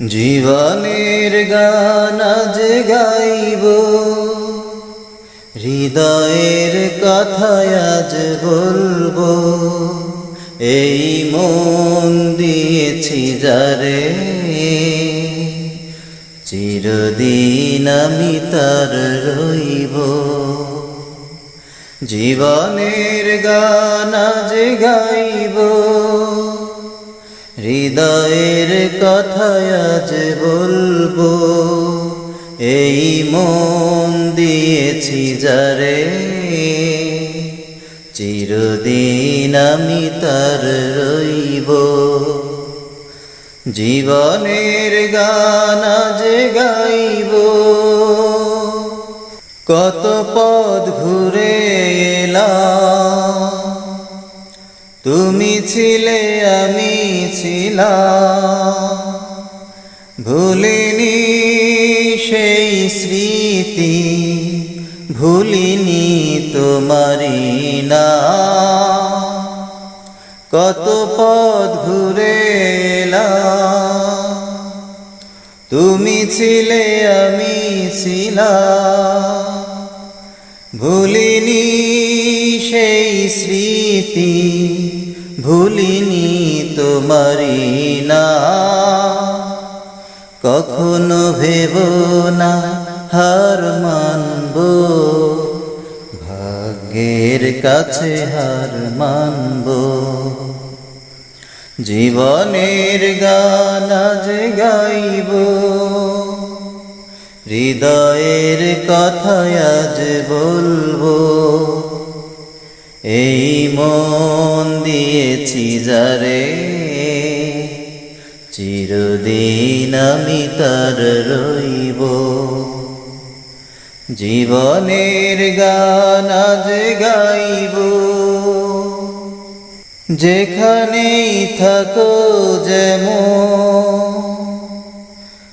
জীবনের গান আজ গাইব। হৃদয়ের কথায় আজ বলব। এই মন দিয়েছি যারে। চিরদিন আমি তার রইব। জীবনের গান আজ গাইব। হৃদয়ের কথায় আজ বলব। এই মন দিয়েছি যারে, চিরদিন আমি তার রইব। জীবনের গান আজ গাইব। কত পথ ঘুরে তুমি ছিলে, আমি ছিলাম। ভুলিনি সেই স্মৃতি, ভুলিনি তোমারি না কত পথ ঘুরে তুমি ছিলে, আমি ছিলাম। ভুলিনি সেই স্মৃতি ভুলিনি তোমারি না। কখনো ভেব না, হার মানব। ভাগ্যের কাছে হার মানব। জীবনের গান আজ গাইব। হৃদয়ের কথা আজ বলব। এই মন দিয়েছি যারে, চিরদিন আমি তার রইব। জীবনের গান আজ গাইব। যেখানেই থাকো যেমন,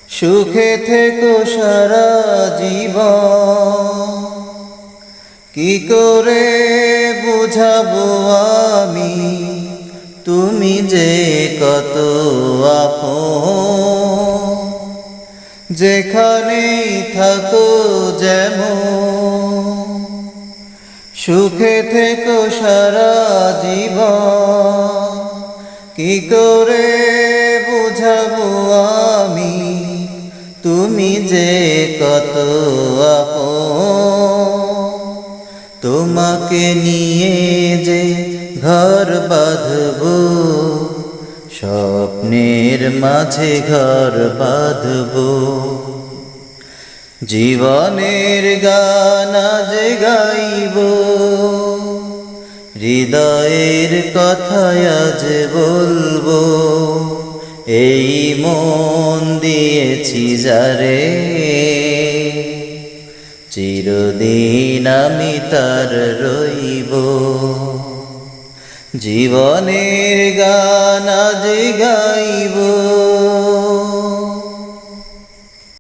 সুখে থেকো সারা জীবন। কি করে বুঝাবো আমি, তুমি যে কত আপন। যেখানেই থাকো যেমন, সুখে থেকো সারা জীবন। কি করে বুঝাবো আমি, তুমি যে কত আপন। তোমাকে নিয়ে যে ঘর বাঁধব, স্বপ্নের মাঝে ঘর বাঁধব। জীবনের গান আজ গাইব, হৃদয়ের কথা আজ বলব। এই মন দিয়েছি যারে চিরদিন আমি তার রইব। জীবনের গান আজ গাইব।